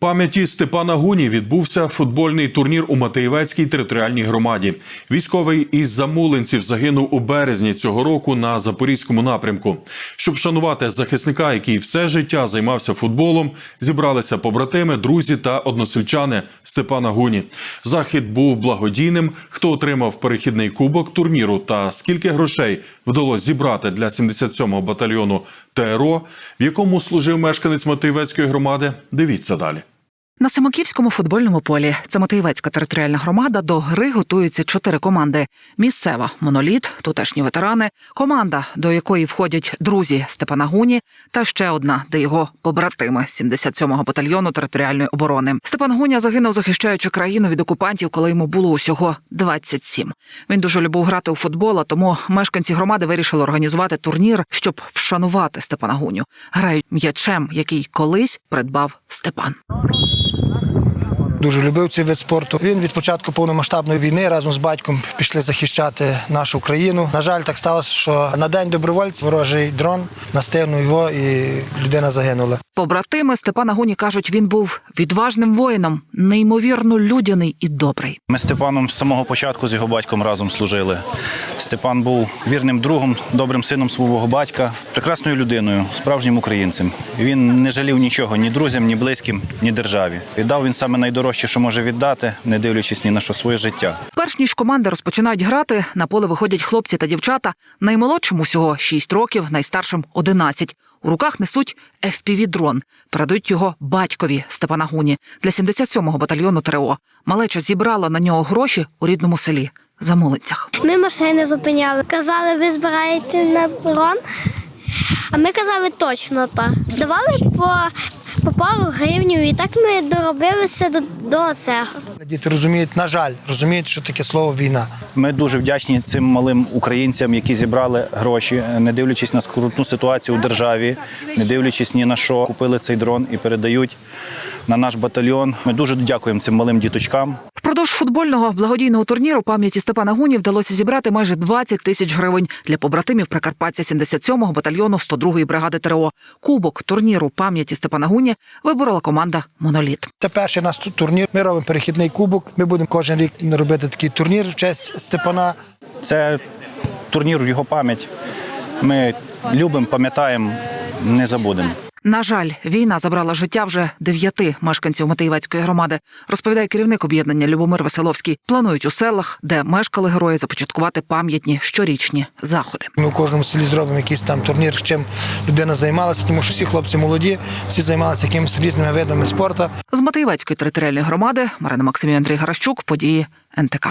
Пам'яті Степана Гуні відбувся футбольний турнір у Матеєвецькій територіальній громаді. Військовий із Замулинців загинув у березні цього року на запорізькому напрямку. Щоб вшанувати захисника, який все життя займався футболом, зібралися побратими, друзі та односельчани Степана Гуні. Захід був благодійним. Хто отримав перехідний кубок турніру та скільки грошей вдалося зібрати для 77-го батальйону ТРО, в якому служив мешканець Матеєвецької громади, дивіться далі. На Самоківському футбольному полі це Матеєвецька територіальна громада. До гри готуються чотири команди: місцева моноліт, тутешні ветерани, команда, до якої входять друзі Степана Гуні, та ще одна, де його побратими з 77-го батальйону територіальної оборони. Степан Гуня загинув, захищаючи країну від окупантів, коли йому було усього 27. Він дуже любив грати у футбол, а тому мешканці громади вирішили організувати турнір, щоб вшанувати Степана Гуню. Грають м'ячем, який колись придбав Степан. Дуже любив цей вид спорту. Він від початку повномасштабної війни разом з батьком пішли захищати нашу країну. На жаль, так сталося, що на день добровольців ворожий дрон настигнув його і людина загинула. Побратими Степана Гуні кажуть, він був відважним воїном, неймовірно людяний і добрий. Ми з Степаном з самого початку з його батьком разом служили. Степан був вірним другом, добрим сином свого батька, прекрасною людиною, справжнім українцем. Він не жалів нічого ні друзям, ні близьким, ні державі. Віддав він саме найдорожче, що може віддати, не дивлячись ні на що своє життя. Перш ніж команди розпочинають грати, на поле виходять хлопці та дівчата. Наймолодшим усього 6 років, найстаршим 11. У руках несуть FPV-дрон. Передають його батькові Степана Гуні для 77-го батальйону ТРО. Малеча зібрала на нього гроші у рідному селі Замолинцях. Ми машини зупиняли. Казали, ви збираєте на дрон. А ми казали точно так. Давали по, по пару гривнів, і так ми доробилися до, до цього. Діти розуміють, на жаль, розуміють, що таке слово війна. Ми дуже вдячні цим малим українцям, які зібрали гроші, не дивлячись на скрутну ситуацію у державі, не дивлячись ні на що, купили цей дрон і передають на наш батальйон. Ми дуже дякуємо цим малим діточкам. Впродовж футбольного благодійного турніру пам'яті Степана Гуні вдалося зібрати майже 20 тисяч гривень для побратимів Прикарпаття 77-го батальйону 102-ї бригади ТРО. Кубок турніру пам'яті Степана Гуні виборола команда Моноліт. Це перший наш турнір. Ми робимо перехідний кубок. Ми будемо кожен рік робити такий турнір в честь Степана. Це турнір в його пам'ять. Ми любимо, пам'ятаємо, не забудемо. На жаль, війна забрала життя вже дев'яти мешканців Матеєвецької громади. Розповідає керівник об'єднання Любомир Веселовський. Планують у селах, де мешкали герої, започаткувати пам'ятні щорічні заходи. Ми у кожному селі зробимо якийсь там турнір, чим людина займалася, тому що всі хлопці молоді, всі займалися якимись різними видами спорту. З Матеєвецької територіальної громади Марина Максимів Андрій Гаращук. Події НТК.